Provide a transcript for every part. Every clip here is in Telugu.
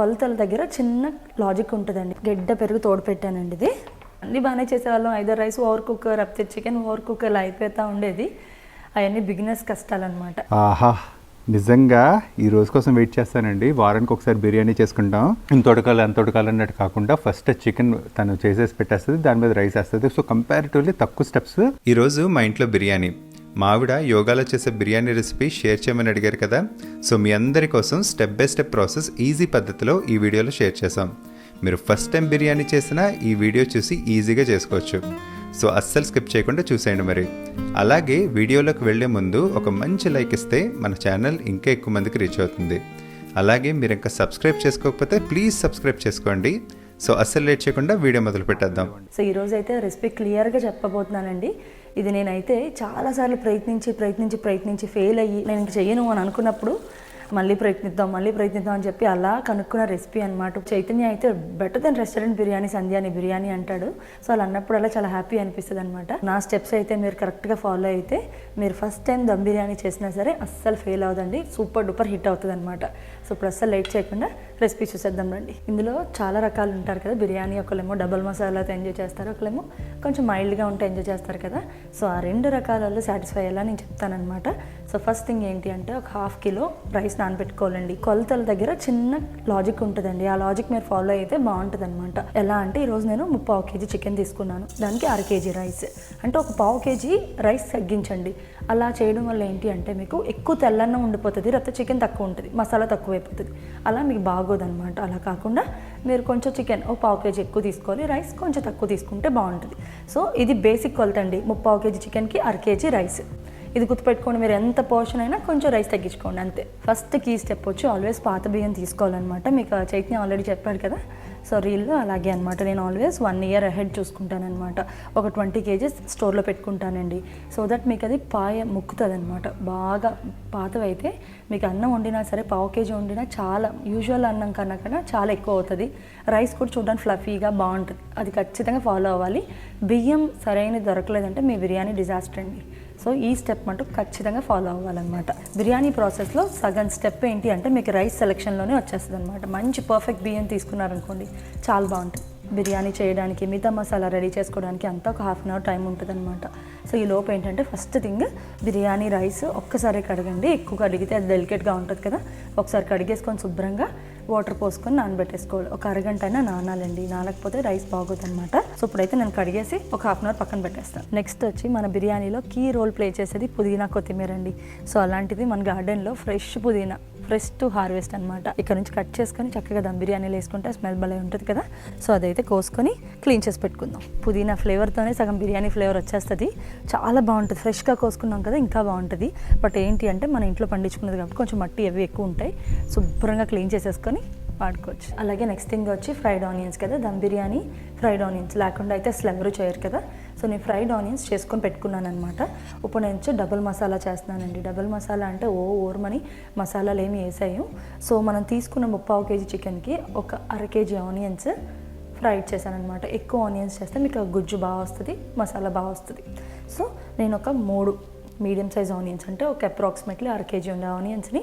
కొలతల దగ్గర చిన్న లాజిక్ ఉంటుందండి. గడ్డ పెరుగు తోడు పెట్టానండి ఇది. అన్నీ బాగానే చేసేవాళ్ళం. ఐదో రైస్ ఓవర్ కుక్కర్ అప్తే చికెన్ ఓవర్ కుక్కర్ అయిపోతూ ఉండేది. అవన్నీ బిగినర్స్ కష్టాలన్నమాట. ఆహా! నిజంగా ఈ రోజు కోసం వెయిట్ చేస్తానండి. వారానికి ఒకసారి బిర్యానీ చేసుకుంటాం. ఇంత ఉడకాలి అంత ఉడకాలి అన్నట్టు కాకుండా ఫస్ట్ చికెన్ తను చేసేసి పెట్టేస్తుంది దాని మీద రైస్ వేస్తుంది. సో కంపారిటివ్లీ తక్కువ స్టెప్స్ ఈరోజు మా ఇంట్లో బిర్యానీ. మావిడ యోగాలో చేసే బిర్యానీ రెసిపీ షేర్ చేయమని అడిగారు కదా. సో మీ అందరి కోసం step by step process easy పద్ధతిలో ఈ వీడియోలో షేర్ చేసాం మీరు ఫస్ట్ టైం బిర్యానీ చేసినా ఈ వీడియో చూసి ఈజీగా చేసుకోవచ్చు. సో అస్సలు స్కిప్ చేయకుండా చూసేయండి మరి. అలాగే వీడియోలోకి వెళ్ళే ముందు ఒక మంచి లైక్ ఇస్తే మన ఛానల్ ఇంకా ఎక్కువ మందికి రీచ్ అవుతుంది. అలాగే మీరు ఇంకా సబ్స్క్రైబ్ చేసుకోకపోతే ప్లీజ్ సబ్స్క్రైబ్ చేసుకోండి. సో అస్సలు లేట్ చేయకుండా వీడియో మొదలు పెట్టేద్దాం సో ఈరోజు అయితే రెసిపీ క్లియర్గా చెప్పబోతున్నానండి. ఇది నేనైతే చాలాసార్లు ప్రయత్నించి ప్రయత్నించి ప్రయత్నించి ఫెయిల్ అయ్యి నేను ఇంక చెయ్యను అని అనుకున్నప్పుడు మళ్ళీ ప్రయత్నిద్దాం మళ్ళీ ప్రయత్నిద్దాం అని చెప్పి అలా కనుక్కున్న రెసిపీ అనమాట చైతన్య అయితే బెటర్ దెన్ రెస్టారెంట్ బిర్యానీ సంధ్యాని బిర్యానీ అంటాడు. సో అలా అన్నప్పుడు అలా చాలా హ్యాపీ అనిపిస్తుంది అనమాట నా స్టెప్స్ అయితే మీరు కరెక్ట్గా ఫాలో అయితే మీరు ఫస్ట్ టైం దమ్ బిర్యానీ చేసినా సరే అస్సలు ఫెయిల్ అవుదండి సూపర్ డూపర్ హిట్ అవుతుంది అనమాట సో ఇప్పుడు అస్సలు లేట్ చేయకుండా రెసిపీ చూసేద్దాం రండి. ఇందులో చాలా రకాలు ఉంటారు కదా బిర్యానీ ఒకళ్ళేమో డబల్ మసాలాతో ఎంజాయ్ చేస్తారు ఒకళ్ళేమో కొంచెం మైల్డ్గా ఉంటే ఎంజాయ్ చేస్తారు కదా. సో ఆ రెండు రకాలలో సాటిస్ఫై అయ్యేలా నేను చెప్తానమాట సో ఫస్ట్ థింగ్ ఏంటి అంటే ఒక హాఫ్ కిలో రైస్ నానబెట్టుకోవాలండి. కొలతల దగ్గర చిన్న లాజిక్ ఉంటుందండి. ఆ లాజిక్ మీరు ఫాలో అయితే బాగుంటుంది అనమాట ఎలా అంటే ఈరోజు నేను ముప్పావు కేజీ చికెన్ తీసుకున్నాను. దానికి అర కేజీ రైస్ అంటే ఒక పావు కేజీ రైస్ తగ్గించండి. అలా చేయడం వల్ల ఏంటి అంటే మీకు ఎక్కువ తెల్లన్నం ఉండిపోతుంది రక్త చికెన్ తక్కువ ఉంటుంది మసాలా తక్కువ అయిపోతుంది అలా మీకు బాగోదన్నమాట. అలా కాకుండా మీరు కొంచెం చికెన్ ఒక పావు కేజీ ఎక్కువ తీసుకోవాలి రైస్ కొంచెం తక్కువ తీసుకుంటే బాగుంటుంది. సో ఇది బేసిక్ కొలత అండి. ముప్పావు కేజీ చికెన్కి అర కేజీ రైస్. ఇది గుర్తుపెట్టుకోండి మీరు ఎంత పోర్షన్ అయినా కొంచెం రైస్ తగ్గించుకోండి అంతే. ఫస్ట్ కీ స్టెప్ వచ్చి ఆల్వేస్ పాత బియ్యం తీసుకోవాలన్నమాట. మీకు చైతన్య ఆల్రెడీ చెప్పాడు కదా. సో రీల్లో అలాగే అనమాట నేను ఆల్వేస్ వన్ ఇయర్ అహెడ్ చూసుకుంటానమాట ఒక ట్వంటీ కేజీస్ స్టోర్లో పెట్టుకుంటానండి. సో దట్ మీకు అది పాయ ముక్కుతుంది అనమాట బాగా పాతవైతే మీకు అన్నం వండినా సరే పావు కేజీ వండినా చాలా యూజువల్ అన్నం కన్నా కన్నా చాలా ఎక్కువ అవుతుంది. రైస్ కూడా చూడడానికి ఫ్లఫీగా బాగుంటుంది. అది ఖచ్చితంగా ఫాలో అవ్వాలి. బియ్యం సరైన దొరకలేదంటే మీ బిర్యానీ డిజాస్టర్ అండి. సో ఈ స్టెప్ మటుకు ఖచ్చితంగా ఫాలో అవ్వాలన్నమాట. బిర్యానీ ప్రాసెస్లో సగం స్టెప్ ఏంటి అంటే మీకు రైస్ సెలెక్షన్లోనే వచ్చేస్తుంది అనమాట మంచి పర్ఫెక్ట్ బియ్యం తీసుకున్నారనుకోండి చాలా బాగుంటుంది. బిర్యానీ చేయడానికి మిగతా మసాలా రెడీ చేసుకోవడానికి అంతా ఒక హాఫ్ అన్ అవర్ టైం ఉంటుంది అనమాట సో ఈ లోపు ఏంటంటే ఫస్ట్ థింగ్ బిర్యానీ రైస్ ఒక్కసారి కడగండి. ఎక్కువ కడిగితే అది డెలికేట్గా ఉంటుంది కదా. ఒకసారి కడిగేసుకొని శుభ్రంగా వాటర్ పోసుకొని నానబెట్టేసుకోవాలి ఒక అరగంట అయినా నానాలండి. నానకపోతే రైస్ బాగోదు అనమాట సో ఇప్పుడైతే నేను కడిగేసి ఒక హాఫ్ అన్ అవర్ పక్కన పెట్టేస్తాను. నెక్స్ట్ వచ్చి మన బిర్యానీలో కీ రోల్ ప్లే చేసేది పుదీనా కొత్తిమీర అండి సో అలాంటిది మన గార్డెన్లో ఫ్రెష్ పుదీనా. ఫ్రెష్ టు హార్వెస్ట్ అనమాట ఇక్కడ నుంచి కట్ చేసుకొని చక్కగా దమ్ బిర్యానీలు వేసుకుంటే స్మెల్ భలే ఉంటుంది కదా. సో అదైతే కోసుకొని క్లీన్ చేసి పెట్టుకుందాం. పుదీనా ఫ్లేవర్తోనే సగం బిర్యానీ ఫ్లేవర్ వచ్చేస్తుంది. చాలా బాగుంటుంది. ఫ్రెష్గా కోసుకున్నాం కదా ఇంకా బాగుంటుంది. బట్ ఏంటి అంటే మన ఇంట్లో పండించుకున్నది కాబట్టి కొంచెం మట్టి అవి ఎక్కువ ఉంటాయి. శుభ్రంగా క్లీన్ చేసేసుకొని వాడుకోవచ్చు. అలాగే నెక్స్ట్ థింగ్ వచ్చి ఫ్రైడ్ ఆనియన్స్ కదా దమ్ బిర్యానీ. ఫ్రైడ్ ఆనియన్స్ లేకుండా అయితే అసలు ఎవరు చేయరు కదా. సో నేను ఫ్రైడ్ ఆనియన్స్ చేసుకొని పెట్టుకున్నాను అనమాట ఇప్పుడు నేను డబుల్ మసాలా చేస్తున్నానండి. డబుల్ మసాలా అంటే ఓ ఓర్మని మసాలాలు ఏమి వేసాయో సో మనం తీసుకున్న ముప్పావు కేజీ చికెన్కి ఒక అర కేజీ ఆనియన్స్ ఫ్రైడ్ చేశాను అనమాట ఎక్కువ ఆనియన్స్ చేస్తే మీకు గుజ్జు బాగా వస్తుంది మసాలా బాగా వస్తుంది. సో నేను ఒక మూడు మీడియం సైజ్ ఆనియన్స్ అంటే ఒక అప్రాక్సిమేట్లీ అర కేజీ ఉండే ఆనియన్స్ని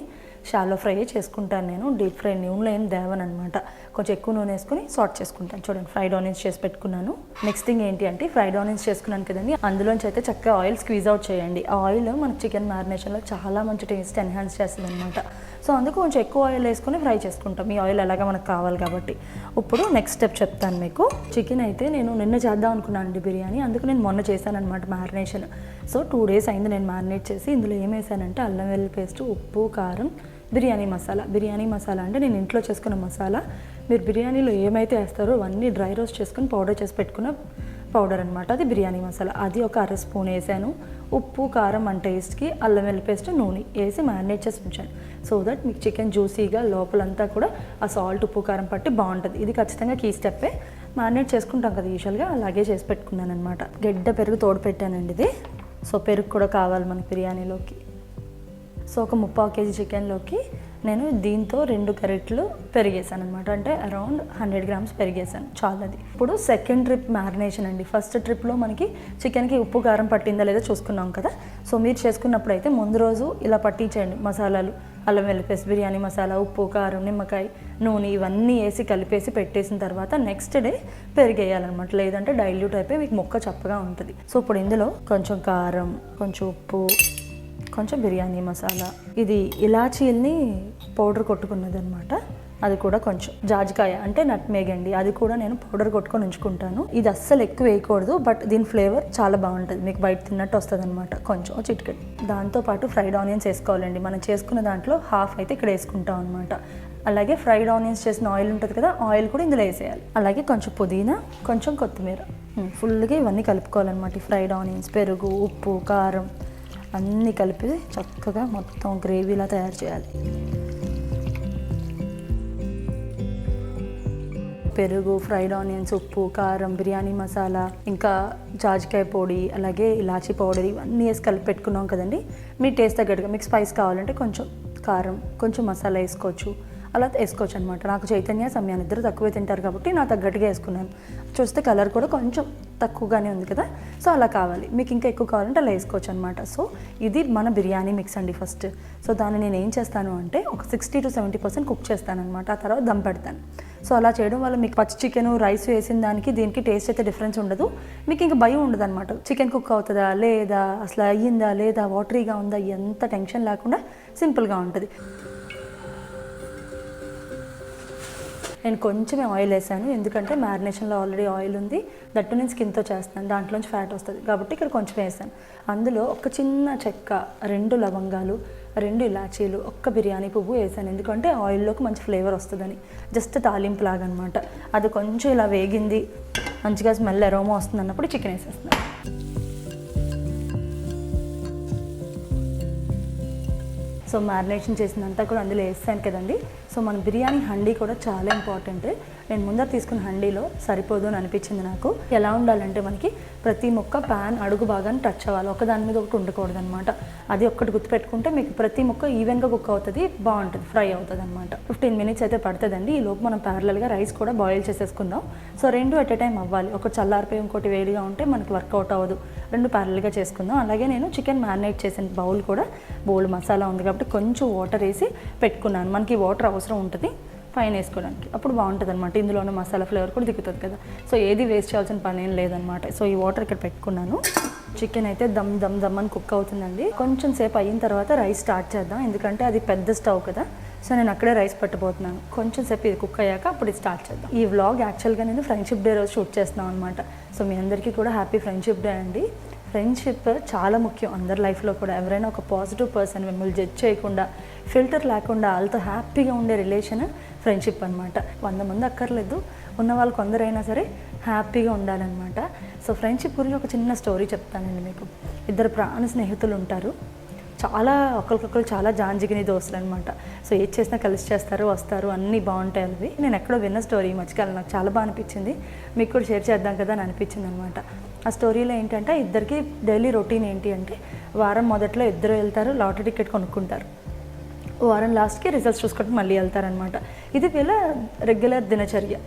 షాలో ఫ్రై చేసుకుంటాను నేను. డీప్ ఫ్రై నూనెలో ఏం దేవను అనమాట కొంచెం ఎక్కువ నూనె వేసుకొని సాట్ చేసుకుంటాను. చూడండి ఫ్రైడ్ ఆనియన్స్ చేసి పెట్టుకున్నాను. నెక్స్ట్ థింగ్ ఏంటి అంటే ఫ్రైడ్ ఆనియన్స్ చేసుకున్నాను కదండి. అందులోంచి అయితే చక్కగా ఆయిల్ స్క్వీజ్ అవుట్ చేయండి. ఆ ఆయిల్ మన చికెన్ మ్యారినేషన్లో చాలా మంచి టేస్ట్ ఎన్హాన్స్ చేస్తుంది అనమాట సో అందుకు కొంచెం ఎక్కువ ఆయిల్ వేసుకొని ఫ్రై చేసుకుంటాం. ఈ ఆయిల్ ఎలాగ మనకు కావాలి కాబట్టి. ఇప్పుడు నెక్స్ట్ స్టెప్ చెప్తాను మీకు. చికెన్ అయితే నేను నిన్న చేద్దాం అనుకున్నాను అండి బిర్యానీ. అందుకు నేను మొన్న చేశాను అనమాట మ్యారినేషన్. సో టూ డేస్ అయింది నేను మ్యారినేట్ చేసి. ఇందులో ఏం వేసానంటే అల్లం వెల్లుల్లి పేస్ట్ ఉప్పు కారం బిర్యానీ మసాలా. బిర్యానీ మసాలా అంటే నేను ఇంట్లో చేసుకున్న మసాలా. మీరు బిర్యానీలో ఏమైతే వేస్తారో అవన్నీ డ్రై రోస్ట్ చేసుకుని పౌడర్ చేసి పెట్టుకున్న పౌడర్ అనమాట అది బిర్యానీ మసాలా. అది ఒక అర స్పూన్ వేసాను. ఉప్పు కారం మన టేస్ట్కి అల్లం వెల్లి పేస్ట్ నూనె వేసి మ్యారినేట్ చేసి ఉంచాను. సో దట్ మీకు చికెన్ జ్యూసీగా లోపలంతా కూడా ఆ సాల్ట్ ఉప్పు కారం పట్టి బాగుంటుంది. ఇది ఖచ్చితంగా కీ స్టెప్పే. మ్యారినేట్ చేసుకుంటాం కదా యూజువల్గా. అలాగే చేసి పెట్టుకున్నాను అనమాట గడ్డ పెరుగు తోడు పెట్టానండి ఇది. సో పెరుగు కూడా కావాలి మనకి బిర్యానీలోకి. సో ఒక ముప్పావు కేజీ చికెన్లోకి నేను దీంతో రెండు కరెట్లు పెరిగేసాను అనమాట అంటే అరౌండ్ హండ్రెడ్ గ్రామ్స్ పెరిగేసాను చాలా అది. ఇప్పుడు సెకండ్ ట్రిప్ మ్యారినేషన్ అండి. ఫస్ట్ ట్రిప్లో మనకి చికెన్కి ఉప్పు కారం పట్టిందా లేదా చూసుకున్నాం కదా. సో మీరు చేసుకున్నప్పుడు అయితే ముందు రోజు ఇలా పట్టించేయండి. మసాలాలు అల్లం వెల్లిపేసి బిర్యానీ మసాలా ఉప్పు కారం నిమ్మకాయ నూనె ఇవన్నీ వేసి కలిపేసి పెట్టేసిన తర్వాత నెక్స్ట్ డే పెరిగేయాలన్నమాట. లేదంటే డైల్యూట్ అయిపోయి మీకు మొక్క చప్పగా ఉంటుంది. సో ఇప్పుడు ఇందులో కొంచెం కారం కొంచెం ఉప్పు కొంచెం బిర్యానీ మసాలా. ఇది ఇలాచీల్ని పౌడర్ కొట్టుకున్నది అనమాట అది కూడా కొంచెం. జాజికాయ అంటే నట్మేగ్ అండి. అది కూడా నేను పౌడర్ కొట్టుకొని ఉంచుకుంటాను. ఇది అస్సలు ఎక్కువ వేయకూడదు బట్ దీని ఫ్లేవర్ చాలా బాగుంటుంది. మీకు బయట తిన్నట్టు వస్తుంది అనమాట కొంచెం చిటికెట్ దాంతోపాటు ఫ్రైడ్ ఆనియన్స్ వేసుకోవాలండి. మనం చేసుకున్న దాంట్లో హాఫ్ అయితే ఇక్కడ వేసుకుంటాం అనమాట అలాగే ఫ్రైడ్ ఆనియన్స్ చేసిన ఆయిల్ ఉంటుంది కదా ఆయిల్ కూడా ఇందులో వేసేయాలి. అలాగే కొంచెం పుదీనా కొంచెం కొత్తిమీర. ఫుల్గా ఇవన్నీ కలుపుకోవాలన్నమాట. ఫ్రైడ్ ఆనియన్స్ పెరుగు ఉప్పు కారం. అన్నీ కలిపి చక్కగా మొత్తం గ్రేవీలా తయారు చేయాలి. పెరుగు ఫ్రైడ్ ఆనియన్స్ ఉప్పు కారం బిర్యానీ మసాలా ఇంకా జాజికాయ పొడి అలాగే ఇలాచీ పౌడర్ ఇవన్నీ వేసి కలిపి పెట్టుకున్నాం కదండి. మీ టేస్ట్ తగ్గట్టుగా మీకు స్పైస్ కావాలంటే కొంచెం కారం కొంచెం మసాలా వేసుకోవచ్చు. అలా వేసుకోవచ్చు అనమాట నాకు చైతన్య సమయాన్ని ఇద్దరు తక్కువే తింటారు కాబట్టి నా తగ్గట్టుగా వేసుకున్నాను. చూస్తే కలర్ కూడా కొంచెం తక్కువగానే ఉంది కదా. సో అలా కావాలి. మీకు ఇంకా ఎక్కువ కావాలంటే అలా వేసుకోవచ్చు అనమాట సో ఇది మన బిర్యానీ మిక్స్ అండి ఫస్ట్. సో దాన్ని నేను ఏం చేస్తాను అంటే ఒక sixty to seventy percent cook చేస్తాను అనమాట ఆ తర్వాత దమ్ పెడతాను. సో అలా చేయడం వల్ల మీకు పచ్చి చికెన్ రైస్ వేసిన దానికి దీనికి టేస్ట్ అయితే డిఫరెన్స్ ఉండదు. మీకు ఇంకా భయం ఉండదు అనమాట చికెన్ కుక్ అవుతుందా లేదా? అసలు అయ్యిందా లేదా? వాటరీగా ఉందా? ఎంత టెన్షన్ లేకుండా సింపుల్గా ఉంటుంది. నేను కొంచెమే ఆయిల్ వేసాను. ఎందుకంటే మ్యారినేషన్లో ఆల్రెడీ ఆయిల్ ఉంది. దట్టు నేను స్కిన్తో చేస్తాను దాంట్లోంచి ఫ్యాట్ వస్తుంది. కాబట్టి ఇక్కడ కొంచెం వేసాను. అందులో ఒక చిన్న చెక్క రెండు లవంగాలు రెండు ఇలాచీలు ఒక్క బిర్యానీ పువ్వు వేసాను. ఎందుకంటే ఆయిల్లోకి మంచి ఫ్లేవర్ వస్తుందని. జస్ట్ తాలింపు లాగనమాట. అనమాట అది కొంచెం ఇలా వేగింది. మంచిగా స్మెల్ ఎరోమో వస్తుంది అన్నప్పుడు చికెన్ వేసేస్తున్నాను సో మ్యారినేషన్ చేసినంతా కూడా అందులో వేస్తాను కదండి. సో మన బిర్యానీ హండీ కూడా చాలా ఇంపార్టెంట్. నేను ముందర తీసుకున్న హండీలో సరిపోదు అని అనిపించింది నాకు. ఎలా ఉండాలంటే మనకి ప్రతి ముక్క ప్యాన్ అడుగు భాగాన్ని టచ్ అవ్వాలి. ఒక దాని మీద ఒకటి ఉండకూడదు అనమాట అది ఒక్కటి గుర్తుపెట్టుకుంటే మీకు ప్రతి ముక్క ఈవెన్గా కుక్ అవుతుంది బాగుంటుంది ఫ్రై అవుతుంది అనమాట ఫిఫ్టీన్ మినిట్స్ అయితే పడుతుందండి. ఈ లోపు మనం ప్యారలల్గా రైస్ కూడా బాయిల్ చేసేసుకుందాం. సో రెండు ఎట్ ఎ టైం అవ్వాలి. ఒకటి చల్లారిపోయి ఇంకోటి వేడిగా ఉంటే మనకి వర్కౌట్ అవ్వదు. రెండు ప్యారల్గా చేసుకుందాం. అలాగే నేను చికెన్ మ్యారినేట్ చేసిన బౌల్ కూడా బౌల్ మసాలా ఉంది కాబట్టి కొంచెం వాటర్ వేసి పెట్టుకున్నాను. మనకి వాటర్ అవసరం ఉంటుంది పైన వేసుకోవడానికి. అప్పుడు బాగుంటుంది అనమాట ఇందులోనే మసాలా ఫ్లేవర్ కూడా దిగుతుంది కదా. సో ఏది వేస్ట్ చేయాల్సిన పని ఏం లేదనమాట సో ఈ వాటర్ ఇక్కడ పెట్టుకున్నాను. చికెన్ అయితే దమ్ దమ్ దమ్ అని కుక్ అవుతుందండి. కొంచెం సేపు అయిన తర్వాత రైస్ స్టార్ట్ చేద్దాం. ఎందుకంటే అది పెద్ద స్టవ్ కదా. సో నేను అక్కడే రైస్ పెట్టబోతున్నాను. కొంచెం సేపు ఇది కుక్ అయ్యాక అప్పుడు ఇది స్టార్ట్ చేద్దాం. ఈ వ్లాగ్ యాక్చువల్గా నేను ఫ్రెండ్షిప్ డే రోజు షూట్ చేస్తున్నాను అనమాట సో మీ అందరికీ కూడా హ్యాపీ ఫ్రెండ్షిప్ డే అండి. ఫ్రెండ్షిప్ చాలా ముఖ్యం అందరి లైఫ్లో కూడా. ఎవరైనా ఒక పాజిటివ్ పర్సన్ మిమ్మల్ని జడ్జ్ చేయకుండా ఫిల్టర్ లేకుండా వాళ్ళతో హ్యాపీగా ఉండే రిలేషన్ ఫ్రెండ్షిప్ అనమాట వంద మంది అక్కర్లేదు. ఉన్న వాళ్ళు కొందరైనా సరే హ్యాపీగా ఉండాలన్నమాట. సో ఫ్రెండ్షిప్ గురించి ఒక చిన్న స్టోరీ చెప్తానండి మీకు. ఇద్దరు ప్రాణ స్నేహితులు ఉంటారు. చాలా ఒకరికొకరు చాలా జాంజిగిని దోస్తులు అనమాట సో ఏది చేసినా కలిసి చేస్తారు వస్తారు అన్నీ బాగుంటాయి అవి నేను ఎక్కడో విన్న స్టోరీ మధ్యకాలం నాకు చాలా బాగా అనిపించింది. మీకు కూడా షేర్ చేద్దాం కదా అని అనిపించింది అనమాట ఆ స్టోరీలో ఏంటంటే ఇద్దరికి డైలీ రొటీన్ ఏంటి అంటే వారం మొదట్లో ఇద్దరు వెళ్తారు లాటరీ టికెట్ కొనుక్కుంటారు. వారం లాస్ట్కి రిజల్ట్స్ చూసుకుంటూ మళ్ళీ వెళ్తారనమాట ఇది వీళ్ళ రెగ్యులర్ దినచర్య.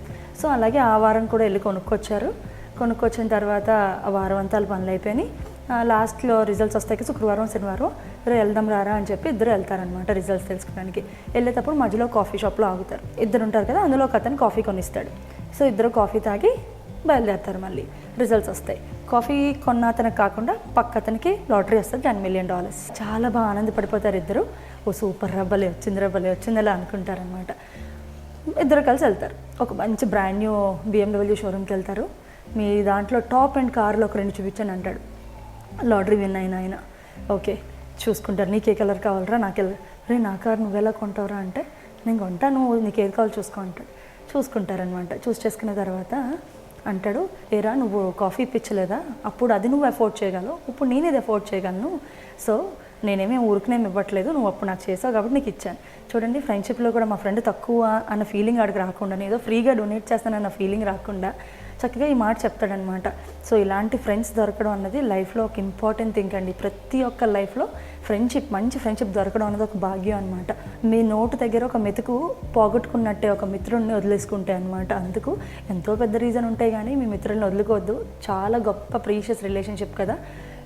సో అలాగే ఆ వారం కూడా వెళ్ళి కొనుక్కొచ్చారు. కొనుక్కొచ్చిన తర్వాత ఆ వారం అంతా పనులు అయిపోయినాయి. లాస్ట్లో రిజల్ట్స్ వస్తాయి శుక్రవారం శనివారం రే వెళ్దాం రారా అని చెప్పి ఇద్దరు వెళ్తారనమాట రిజల్ట్స్ తెలుసుకోవడానికి. వెళ్ళేటప్పుడు మధ్యలో కాఫీ షాప్లో ఆగుతారు. ఇద్దరు ఉంటారు కదా అందులో ఒక అతను కాఫీ కొనిస్తాడు. సో ఇద్దరు కాఫీ తాగి బయలుదేరుతారు మళ్ళీ. రిజల్ట్స్ వస్తాయి. కాఫీ కొన్న అతనికి కాకుండా పక్క అతనికి లాటరీ వస్తుంది టెన్ మిలియన్ డాలర్స్ చాలా బాగా ఆనందపడిపోతారు ఇద్దరు. ఓ సూపర్ రబ్బలే వచ్చింది రబ్బలే వచ్చింది అలా అనుకుంటారనమాట ఇద్దరు కలిసి వెళ్తారు. ఒక మంచి బ్రాండ్ న్యూ బిఎండబ్ల్యూ షోరూమ్కి వెళ్తారు. మీ దాంట్లో టాప్ అండ్ కార్లో ఒక రెండు చూపించండి అంటాడు. లాటరీ విన్ అయిన ఆయన. ఓకే చూసుకుంటారు. నీకే కలర్ కావాలరా నాకు రే నా కార్ నువ్వు ఎలా కొంటావురా అంటే నేను కొంటా నువ్వు నీకు ఏది కావాలో చూసుకో అంటాడు. చూసుకుంటారనమాట చూస్ చేసుకున్న తర్వాత అంటాడు ఏరా నువ్వు కాఫీ ఇప్పించలేదా? అప్పుడు అది నువ్వు అఫోర్డ్ చేయగలవు. ఇప్పుడు నేను ఇది అఫోర్డ్ చేయగలను. సో నేనేమీ ఊరికినేమి ఇవ్వట్లేదు. నువ్వు అప్పుడు నాకు చేసావు కాబట్టి నీకు ఇచ్చాను. చూడండి ఫ్రెండ్షిప్లో కూడా మా ఫ్రెండ్ తక్కువ అన్న ఫీలింగ్ ఆడికి రాకుండా నేను ఏదో ఫ్రీగా డొనేట్ చేస్తానన్న ఫీలింగ్ రాకుండా చక్కగా ఈ మాట చెప్తాడనమాట. సో ఇలాంటి ఫ్రెండ్స్ దొరకడం అన్నది లైఫ్లో ఒక ఇంపార్టెంట్ థింగ్ అండి. ప్రతి ఒక్క లైఫ్లో ఫ్రెండ్షిప్ మంచి ఫ్రెండ్షిప్ దొరకడం అనేది ఒక భాగ్యం అనమాట మీ నోటు దగ్గర ఒక మెతుకు పోగొట్టుకున్నట్టే ఒక మిత్రుడిని వదిలేసుకుంటే అనమాట అందుకు ఎంతో పెద్ద రీజన్ ఉంటాయి కానీ మీ మిత్రుల్ని వదులుకోవద్దు. చాలా గొప్ప ప్రీషియస్ రిలేషన్షిప్ కదా.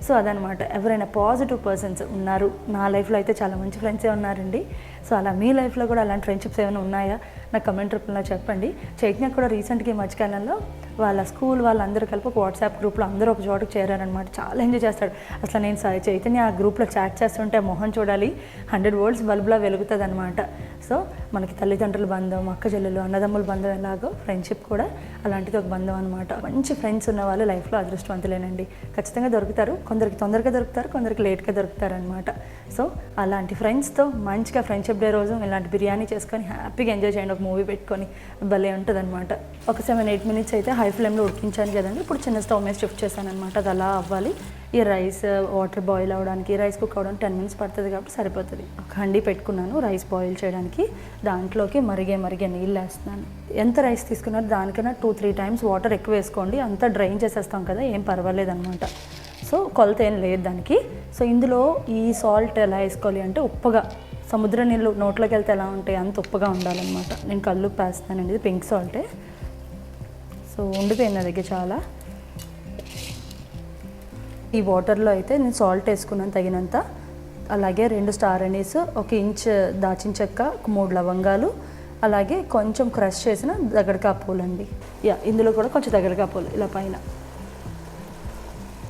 సో అదనమాట. ఎవరైనా పాజిటివ్ పర్సన్స్ ఉన్నారు నా లైఫ్లో అయితే చాలా మంచి ఫ్రెండ్సే ఉన్నారండి. సో అలా మీ లైఫ్లో కూడా అలాంటి ఫ్రెండ్షిప్స్ ఏమైనా ఉన్నాయా? నాకు కమెంట్ రూపంలో చెప్పండి. చైతన్య కూడా రీసెంట్గా ఈ మధ్యకాలంలో వాళ్ళ స్కూల్ వాళ్ళందరూ కలిపి ఒక వాట్సాప్ గ్రూప్లో అందరూ ఒక చోటుకు చేరారనమాట చాలా ఎంజాయ్ చేస్తాడు. అసలు నేను చైతన్య ఆ గ్రూప్లో చాట్ చేస్తుంటే మొహం చూడాలి. హండ్రెడ్ వోల్ట్స్ బల్బ్లా వెలుగుతుంది అనమాట సో మనకి తల్లిదండ్రుల బంధం అక్క చెల్లెలు అన్నదమ్ముల బంధం ఎలాగో ఫ్రెండ్షిప్ కూడా అలాంటిది ఒక బంధం అనమాట మంచి ఫ్రెండ్స్ ఉన్న వాళ్ళు లైఫ్లో అదృష్టవంతులేనండి. ఖచ్చితంగా దొరుకుతారు. కొందరికి తొందరగా దొరుకుతారు కొందరికి లేట్గా దొరుకుతారు అనమాట సో అలాంటి ఫ్రెండ్స్తో మంచిగా ఫ్రెండ్షిప్ డే రోజు ఇలాంటి బిర్యానీ చేసుకొని హ్యాపీగా ఎంజాయ్ చేయండి. ఒక మూవీ పెట్టుకొని భలే ఉంటుంది అనమాట ఒక సెవెన్ ఎయిట్ మినిట్స్ అయితే హై ఫ్లేమ్లో ఉడికించాను కదండి. ఇప్పుడు చిన్న స్టవ్ మీద షిఫ్ట్ చేశాను అనమాట అది అలా అవ్వాలి. ఈ రైస్ uh, వాటర్ బాయిల్ అవ్వడానికి రైస్ కుక్ అవ్వడానికి టెన్ మినిట్స్ పడుతుంది కాబట్టి సరిపోతుంది. ఒక హండి పెట్టుకున్నాను రైస్ బాయిల్ చేయడానికి. దాంట్లోకి మరిగే మరిగే నీళ్ళు వేస్తున్నాను. ఎంత రైస్ తీసుకున్నారో దానికన్నా టూ త్రీ టైమ్స్ వాటర్ ఎక్కువ వేసుకోండి. అంతా డ్రైన్ చేసేస్తాం కదా ఏం పర్వాలేదు అనమాట సో కొలత ఏం లేదు దానికి. సో ఇందులో ఈ సాల్ట్ ఎలా వేసుకోవాలి అంటే ఉప్పగా సముద్ర నీళ్ళు నోట్లోకి వెళ్తే ఎలా ఉంటాయి అంత ఉప్పగా ఉండాలన్నమాట. నేను కళ్ళు పేస్తానండి ఇది పింక్ సాల్టే సో ఉండిపోయింది నా దగ్గర చాలా. ఈ వాటర్లో అయితే నేను సాల్ట్ వేసుకున్నాను తగినంత. అలాగే రెండు స్టార్ అనీస్ ఒక ఇంచ్ దాచిన చెక్క ఒక మూడు లవంగాలు అలాగే కొంచెం క్రష్ చేసిన దగడకా పూలు అండి యా ఇందులో కూడా కొంచెం దగడకా పూలు ఇలా పైన.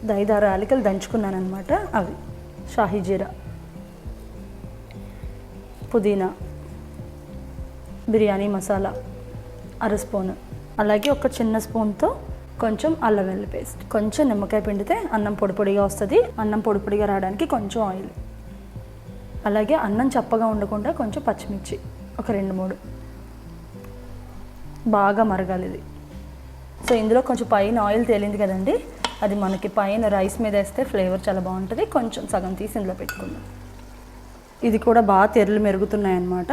దైదారు యాలకలు దంచుకున్నాను అనమాట అవి. షాహీ జీరా. పుదీనా. బిర్యానీ మసాలా. అర స్పూన్. అలాగే ఒక చిన్న స్పూన్తో కొంచెం అల్లం వెల్లుల్లి పేస్ట్. కొంచెం నిమ్మకాయ పిండితే అన్నం పొడి పొడిగా వస్తుంది. అన్నం పొడి పొడిగా రావడానికి కొంచెం ఆయిల్. అలాగే అన్నం చప్పగా ఉండకుండా కొంచెం పచ్చిమిర్చి. ఒక రెండు మూడు. బాగా మరగాలి ఇది. సో ఇందులో కొంచెం పైన ఆయిల్ తేలింది కదండి. అది మనకి పైన రైస్ మీద వేస్తే ఫ్లేవర్ చాలా బాగుంటుంది. కొంచెం సగం తీసి ఇందులో పెట్టుకుందాం. ఇది కూడా బాగా తెరలు మెరుగుతున్నాయి అన్నమాట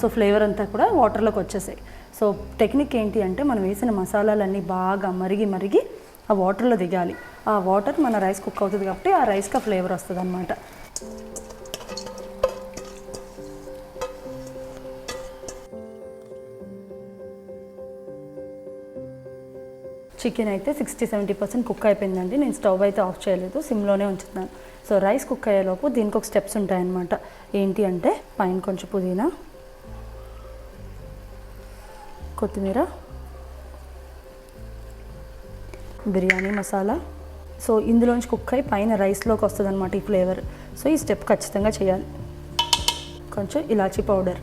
సో ఫ్లేవర్ అంతా కూడా వాటర్లోకి వచ్చేసాయి. సో టెక్నిక్ ఏంటి అంటే మనం వేసిన మసాలాలన్నీ బాగా మరిగి మరిగి ఆ వాటర్లో దిగాలి. ఆ వాటర్ మన రైస్ కుక్ అవుతుంది కాబట్టి ఆ రైస్కి ఆ ఫ్లేవర్ వస్తుంది అనమాట చికెన్ అయితే సిక్స్టీ సెవెంటీ పర్సెంట్ కుక్ అయిపోయిందండి. నేను స్టవ్ అయితే ఆఫ్ చేయలేదు. సిమ్లోనే ఉంచుతున్నాను. సో రైస్ కుక్ అయ్యేలోపు దీనికి ఒక స్టెప్స్ ఉంటాయన్నమాట. ఏంటి అంటే పైన కొంచెం పుదీనా కొత్తిమీర బిర్యానీ మసాలా. సో ఇందులోంచి కుక్ అయి పైన రైస్లోకి వస్తుంది అనమాట ఈ ఫ్లేవర్. సో ఈ స్టెప్ ఖచ్చితంగా చేయాలి. కొంచెం ఇలాచీ పౌడర్.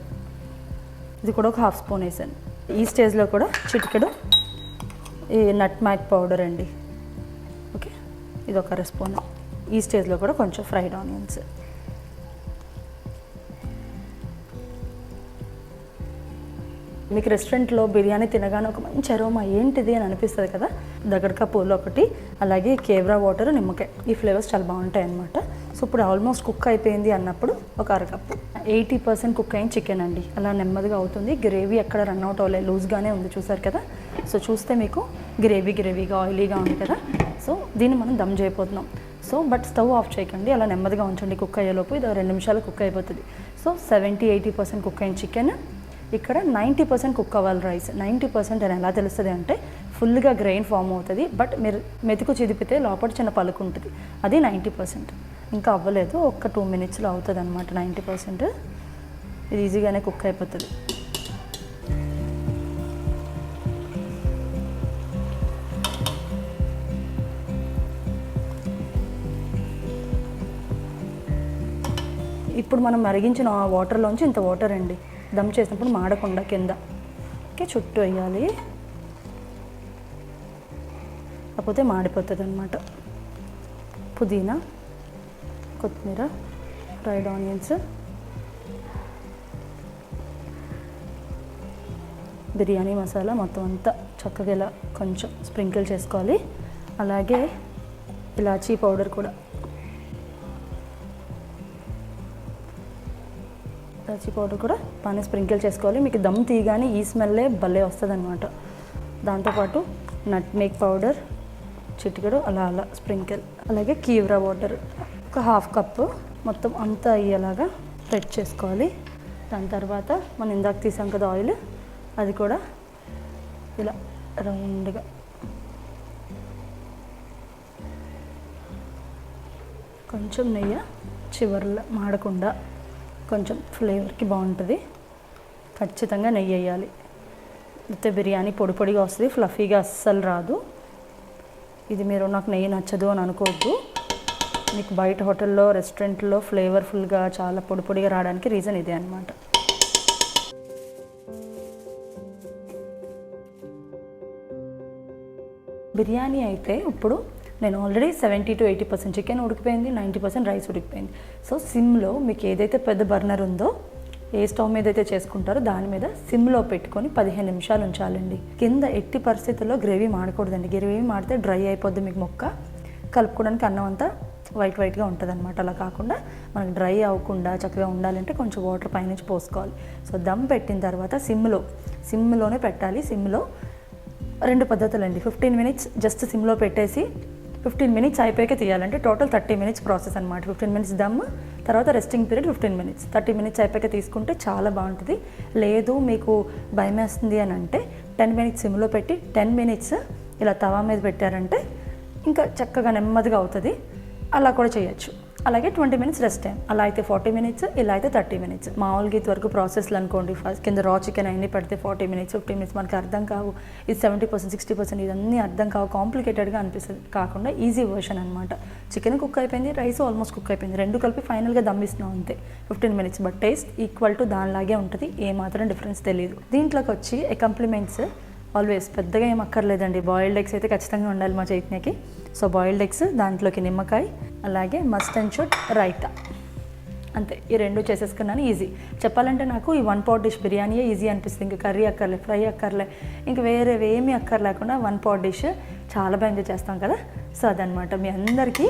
ఇది కూడా ఒక హాఫ్ స్పూన్ వేసాను. ఈ స్టేజ్లో కూడా చిటికెడు ఈ నట్ మ్యాక్ పౌడర్ అండి. ఓకే? ఇది ఒక అర స్పూన్. ఈ స్టేజ్లో కూడా కొంచెం ఫ్రైడ్ ఆనియన్స్. మీకు రెస్టారెంట్లో బిర్యానీ తినగానే ఒక మంచి అరోమా ఏంటిది అని అనిపిస్తుంది కదా? దగ్గరకా పూలు ఒకటి అలాగే కేవ్రా వాటర్ నిమ్మకాయ. ఈ ఫ్లేవర్స్ చాలా బాగుంటాయి అన్నమాట. సో ఇప్పుడు ఆల్మోస్ట్ కుక్ అయిపోయింది అన్నప్పుడు ఒక అరకప్పు. ఎయిటీ పర్సెంట్ కుక్ అయిన చికెన్ అండి. అలా నెమ్మదిగా అవుతుంది. గ్రేవీ ఎక్కడ రన్ అవుట్ అవ్వలేదు. లూజ్గానే ఉంది చూసారు కదా? సో చూస్తే మీకు గ్రేవీ గ్రేవీగా ఆయిలీగా ఉంది కదా? సో దీన్ని మనం దమ్ చేయబోతున్నాం. సో బట్ స్టవ్ ఆఫ్ చేయకండి. అలా నెమ్మదిగా ఉంచండి. కుక్ అయ్యేలోపు ఇది రెండు నిమిషాలు కుక్ అయిపోతుంది. So seventy eighty percent cook అయిన చికెన్ ఇక్కడ నైంటీ పర్సెంట్ కుక్ అవ్వాలి రైస్. నైంటీ పర్సెంట్ అని ఎలా తెలుస్తుంది అంటే ఫుల్గా గ్రెయిన్ ఫామ్ అవుతుంది బట్ మీరు మెతుకు చిదిపితే లోపల చిన్న పలుకు ఉంటుంది. అది నైంటీ పర్సెంట్. ఇంకా అవ్వలేదు ఒక్క టూ మినిట్స్లో అవుతుంది అనమాట నైంటీ పర్సెంట్. ఇది ఈజీగానే కుక్ అయిపోతుంది. ఇప్పుడు మనం మరిగించిన వాటర్లోంచి ఇంత వాటర్ అండి. దమ్ చేసినప్పుడు మాడకుండా కింద. ఓకే చుట్టూ వేయాలి. కాకపోతే మాడిపోతుంది అనమాట పుదీనా కొత్తిమీర ఫ్రైడ్ ఆనియన్స్ బిర్యానీ మసాలా మొత్తం అంతా చక్కగా ఇలా కొంచెం స్ప్రింకిల్ చేసుకోవాలి. అలాగే ఇలాచీ పౌడర్ కూడా ఇలాచీ పౌడర్ కూడా బాగానే స్ప్రింకిల్ చేసుకోవాలి. మీకు దమ్ తీయగానే ఈ స్మెల్లే భలే వస్తుంది అనమాట దాంతోపాటు నట్ మేక్ పౌడర్ చిటికెడు అలా అలా స్ప్రింకిల్. అలాగే కీవ్రా వాటర్. ఒక హాఫ్ కప్పు మొత్తం అంతా అయ్యేలాగా స్ప్రెడ్ చేసుకోవాలి. దాని తర్వాత మనం ఇందాక తీసాం కదా ఆయిల్ అది కూడా ఇలా రౌండ్గా. కొంచెం నెయ్యి చివర్లో మాడకుండా కొంచెం ఫ్లేవర్కి బాగుంటుంది. ఖచ్చితంగా నెయ్యి వేయాలి. అయితే బిర్యానీ పొడి పొడిగా వస్తుంది ఫ్లఫీగా అస్సలు రాదు. ఇది మీరు నాకు నెయ్యి నచ్చదు అని అనుకోవద్దు. మీకు బయట హోటల్లో రెస్టారెంట్లో ఫ్లేవర్ఫుల్గా చాలా పొడి పొడిగా రావడానికి రీజన్ ఇదే అనమాట బిర్యానీ అయితే ఇప్పుడు నేను already seventy two eighty percent chicken ఉడికిపోయింది నైంటీ పర్సెంట్ రైస్ ఉడికిపోయింది. సో సిమ్లో మీకు ఏదైతే పెద్ద బర్నర్ ఉందో ఏ స్టవ్ మీద అయితే చేసుకుంటారో దాని మీద సిమ్లో పెట్టుకొని పదిహేను నిమిషాలు ఉంచాలండి. కింద ఎట్టి పరిస్థితుల్లో గ్రేవీ మాడకూడదండి. గ్రేవీ మాడితే డ్రై అయిపోద్ది మీకు మొక్క. కలుపుకోవడానికి అన్నం అంతా వైట్ వైట్గా ఉంటుంది అనమాట అలా కాకుండా మనకు డ్రై అవ్వకుండా చక్కగా ఉండాలంటే కొంచెం వాటర్ పైనుంచి పోసుకోవాలి. సో దమ్ పెట్టిన తర్వాత సిమ్లో సిమ్లోనే పెట్టాలి. సిమ్లో రెండు పద్ధతులు అండి ఫిఫ్టీన్ మినిట్స్ జస్ట్ సిమ్లో పెట్టేసి ఫిఫ్టీన్ మినిట్స్ అయిపోయాక తీయాలంటే టోటల్ థర్టీ మినిట్స్ ప్రాసెస్ అనమాట ఫిఫ్టీన్ మినిట్స్ దమ్ తర్వాత resting period fifteen minutes thirty minutes అయిపోయాక తీసుకుంటే చాలా బాగుంటుంది. లేదు మీకు భయం వేస్తుంది అని అంటే టెన్ మినిట్స్ సిమ్లో పెట్టి టెన్ మినిట్స్ ఇలా తవా మీద పెట్టారంటే ఇంకా చక్కగా నెమ్మదిగా అవుతుంది. అలా కూడా చేయొచ్చు. అలాగే ట్వంటీ మినిట్స్ రెస్ట్ టైం. అలా అయితే ఫార్టీ మినిట్స్ ఇలా అయితే థర్టీ మినిట్స్. మామూలుగా ఇది వరకు ప్రాసెస్లు అనుకోండి. ఫస్ట్ కింద రా చికెన్ అన్ని పెడితే ఫార్టీ మినిట్స్ ఫిఫ్టీ మినిట్స్ మనకి అర్థం కావు. ఇది సెవెంటీ పర్సెంట్ సిక్స్టీ పర్సెంట్ ఇదన్నీ అర్థం కావు. కాంప్లికేటెడ్గా అనిపిస్తుంది. కాకుండా ఈజీ వర్షన్ అనమాట చికెన్ కుక్ అయిపోయింది రైస్ ఆల్మోస్ట్ కుక్ అయిపోయింది. రెండు కలిపి ఫైనల్గా దమ్మిస్తున్నాం అంతే. Fifteen minutes but taste equal to దానిలాగే ఉంటుంది. ఏ మాత్రం డిఫరెన్స్ తెలియదు దీంట్లోకి వచ్చి కంప్లిమెంట్స్ ఆల్వేస్ పెద్దగా ఏం అక్కర్లేదండి. బాయిల్డ్ ఎగ్స్ అయితే ఖచ్చితంగా ఉండాలి మా చైతన్యకి. సో బాయిల్డ్ ఎగ్స్ దాంట్లోకి నిమ్మకాయ అలాగే మస్ట్ అండ్ షుడ్ రైతా అంతే ఈ రెండు చేసేసుకున్నాను ఈజీ చెప్పాలంటే నాకు ఈ వన్ పాట్ డిష్ బిర్యానీయే ఈజీ అనిపిస్తుంది. ఇంకా కర్రీ అక్కర్లే ఫ్రై అక్కర్లే ఇంకా వేరే ఏమీ అక్కర్లేకుండా వన్ పాట్ డిష్ చాలా బాగా ఎంజాయ్ చేస్తాం కదా. సో అదనమాట మీ అందరికీ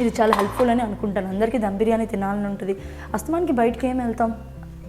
ఇది చాలా హెల్ప్ఫుల్ అని అనుకుంటాను. అందరికీ దమ్ బిర్యానీ తినాలని ఉంటుంది. అస్తమానికి బయటికి ఏం వెళ్తాం?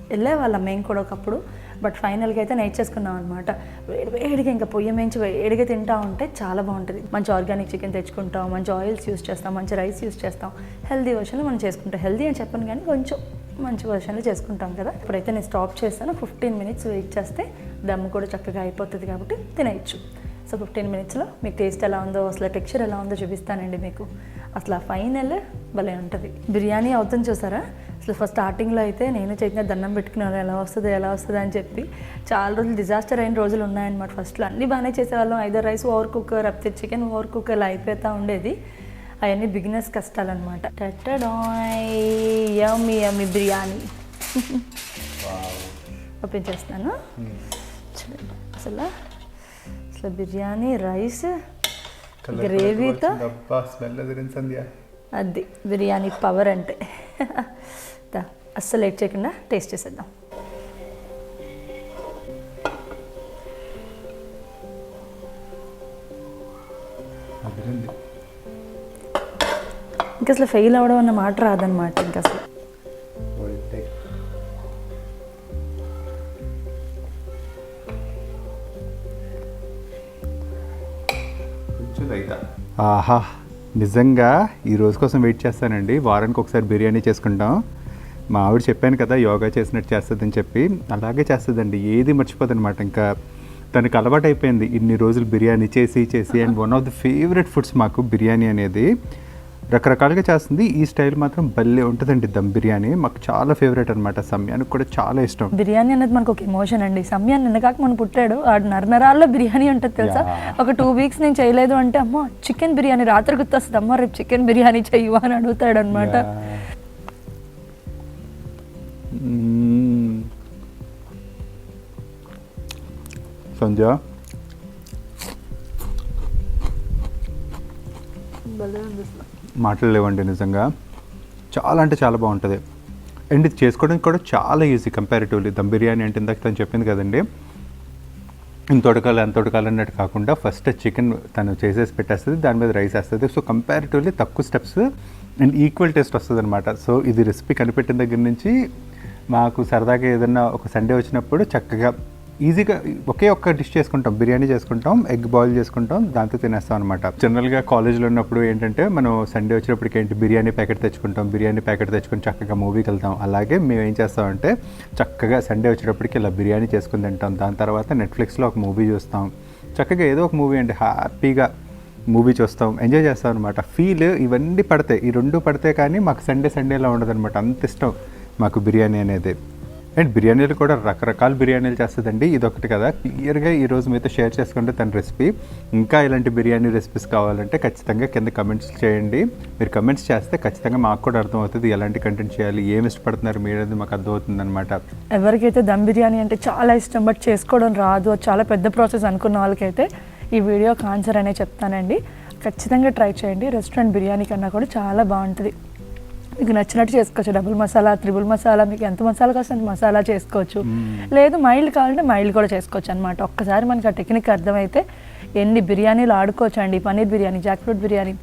వెళ్ళే వాళ్ళం మేము కూడా ఒకప్పుడు. బట్ ఫైనల్గా అయితే నేర్చేసుకున్నాం అనమాట వేడి వేడిగా ఇంకా పొయ్యి మేంచి వేడిగా తింటా ఉంటే చాలా బాగుంటుంది. మంచి ఆర్గానిక్ చికెన్ తెచ్చుకుంటాం మంచి ఆయిల్స్ యూస్ చేస్తాం మంచి రైస్ యూస్ చేస్తాం. హెల్దీ వర్షన్లో మనం చేసుకుంటాం. హెల్దీ అని చెప్పను కానీ కొంచెం మంచి వర్షన్లో చేసుకుంటాం కదా. ఇప్పుడైతే నేను స్టాప్ చేస్తాను. ఫిఫ్టీన్ మినిట్స్ వెయిట్ చేస్తే దమ్ కూడా చక్కగా అయిపోతుంది కాబట్టి తినేయచ్చు. సో ఫిఫ్టీన్ మినిట్స్లో మీకు టేస్ట్ ఎలా ఉందో అసలు టెక్స్చర్ ఎలా ఉందో చూపిస్తానండి మీకు. అసలు ఫైనల్ భలే ఉంటుంది. బిర్యానీ అవుతుంది చూసారా? అసలు ఫస్ట్ స్టార్టింగ్లో అయితే నేను చైతన్య దండం పెట్టుకున్నాను ఎలా వస్తుంది ఎలా వస్తుంది అని చెప్పి. చాలా రోజులు డిజాస్టర్ అయిన రోజులు ఉన్నాయన్నమాట ఫస్ట్లో. అన్నీ బాగానే చేసేవాళ్ళం. ఐదో రైస్ ఓవర్ కుక్కర్ అప్తే చికెన్ ఓవర్ కుక్కర్ ఇలా అయిపోతూ ఉండేది. అవన్నీ బిగినర్స్ కష్టాలన్నమాట. టట్టడాయ్ యమ్మీ యమ్మీ బిర్యానీ. ఓపెన్ చేస్తాను. అసలు అసలు బిర్యానీ రైస్ గ్రేవీతో అది బిర్యానీ పవర్ అంటే. అస్సలు లేట్ చేయకుండా టేస్ట్ చేసేద్దాం. ఇంకా అసలు ఫెయిల్ అవ్వడం అన్న మాట రాదనమాట ఇంకా అసలు. ఆహా నిజంగా ఈ రోజు కోసం వెయిట్ చేస్తానండి. వారానికి ఒకసారి బిర్యానీ చేసుకుంటాం. మా ఆవిడ చెప్పాను కదా యోగా చేసినట్టు చేస్తుందని చెప్పి. అలాగే చేస్తుందండి. ఏది మర్చిపోదు అనమాట ఇంకా తనకు అలవాటు అయిపోయింది ఇన్ని రోజులు బిర్యానీ చేసి చేసి. And one of the favourite foods మాకు బిర్యానీ అనేది రకరకాలుగా చేస్తుంది. ఈ స్టైల్ మాత్రం భలే ఉంటుందండి దమ్ బిర్యానీ. మాకు చాలా ఫేవరెట్ అనమాట సమయానికి కూడా చాలా ఇష్టం. బిర్యానీ అనేది మనకు ఒక ఎమోషన్ అండి. సమయాన్ని నిన్నగాక మనం పుట్టాడు. ఆ నరనరాల్లో బిర్యానీ ఉంటుంది తెలుసా. ఒక టూ వీక్స్ నేను చేయలేదు అంటే అమ్మో చికెన్ బిర్యానీ రాత్రి గుర్తొస్తుంది అమ్మ రేపు చికెన్ బిర్యానీ చెయ్యవా అని అడుగుతాడు అనమాట. సంధ్య? మాటలు లేవండి నిజంగా. చాలా అంటే చాలా బాగుంటుంది. అండ్ ఇది చేసుకోవడానికి కూడా చాలా ఈజీ కంపారిటివ్లీ. దమ్ బిర్యానీ అంటే ఇందాక తను చెప్పింది కదండి. ఇంత ఉడకాలి అంత ఉడకాలి అన్నట్టు కాకుండా ఫస్ట్ చికెన్ తను చేసేసి పెట్టేస్తుంది దాని మీద రైస్ వేస్తుంది. సో కంపారిటివ్లీ తక్కువ స్టెప్స్ అండ్ ఈక్వల్ టేస్ట్ వస్తుంది అనమాట సో ఇది రెసిపీ కనిపెట్టిన దగ్గర నుంచి మాకు సరదాగా ఏదైనా ఒక సండే వచ్చినప్పుడు చక్కగా ఈజీగా ఒకే ఒక్క డిష్ చేసుకుంటాం. బిర్యానీ చేసుకుంటాం ఎగ్ బాయిల్ చేసుకుంటాం దాంతో తినేస్తాం అనమాట జనరల్గా కాలేజ్లో ఉన్నప్పుడు ఏంటంటే మనం సండే వచ్చినప్పటికి ఏంటి బిర్యానీ ప్యాకెట్ తెచ్చుకుంటాం బిర్యానీ ప్యాకెట్ తెచ్చుకొని చక్కగా మూవీకి వెళ్తాం. అలాగే మేము ఏం చేస్తామంటే చక్కగా సండే వచ్చేటప్పటికి ఇలా బిర్యానీ చేసుకుని తింటాం. దాని తర్వాత నెట్ఫ్లిక్స్లో ఒక మూవీ చూస్తాం. చక్కగా ఏదో ఒక మూవీ అండి హ్యాపీగా మూవీ చూస్తాం. ఎంజాయ్ చేస్తాం అనమాట ఫీల్ ఇవన్నీ పడతాయి. ఈ రెండు పడితే కానీ మాకు సండే సండేలా ఉండదు అనమాట అంత ఇష్టం. మాకు బిర్యానీ అనేది. అండ్ బిర్యానీలు కూడా రకరకాల బిర్యానీలు చేస్తుందండి. ఇది ఒకటి కదా క్లియర్గా ఈరోజు మీతో షేర్ చేసుకుంటే తన రెసిపీ. ఇంకా ఇలాంటి బిర్యానీ రెసిపీస్ కావాలంటే ఖచ్చితంగా కింద కమెంట్స్ చేయండి. మీరు కమెంట్స్ చేస్తే ఖచ్చితంగా మాకు కూడా అర్థమవుతుంది ఎలాంటి కంటెంట్ చేయాలి ఏమి ఇష్టపడుతున్నారు మీరు మాకు అర్థమవుతుంది అనమాట ఎవరికైతే దమ్ బిర్యానీ అంటే చాలా ఇష్టం బట్ చేసుకోవడం రాదు చాలా పెద్ద ప్రాసెస్ అనుకున్న వాళ్ళకైతే ఈ వీడియోకి ఆన్సర్ అనే చెప్తానండి. ఖచ్చితంగా ట్రై చేయండి. రెస్టారెంట్ బిర్యానీ కన్నా కూడా చాలా బాగుంటుంది. మీకు నచ్చినట్టు చేసుకోవచ్చు. డబుల్ మసాలా త్రిబుల్ మసాలా మీకు ఎంత మసాలా కావాల్సిన అంత మసాలా చేసుకోవచ్చు. లేదు మైల్డ్ కావాలంటే మైల్డ్ కూడా చేసుకోవచ్చు అనమాట ఒక్కసారి మనకి ఆ టెక్నిక్ అర్థమైతే ఎన్ని బిర్యానీలు ఆడుకోవచ్చు అండి paneer biryani jackfruit biryani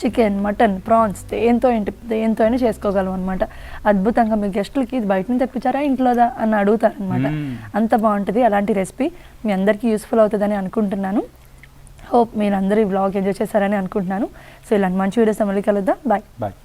chicken mutton prawns దేంతో ఏంటి దేంతో అయినా చేసుకోగలం అనమాట అద్భుతంగా మీ గెస్టులకి ఇది బయట నుంచి తెప్పించారా ఇంట్లోదా అని అడుగుతారు అనమాట అంత బాగుంటుంది. అలాంటి రెసిపీ మీ అందరికీ యూస్ఫుల్ అవుతుందని అనుకుంటున్నాను. హోప్ మీరు అందరూ ఈ బ్లాగ్ ఎంజాయ్ చేశారని అనుకుంటున్నాను. సో ఇలాంటి మంచి వీడియోస్ మళ్ళీ కలుద్దాం. బాయ్. బాయ్.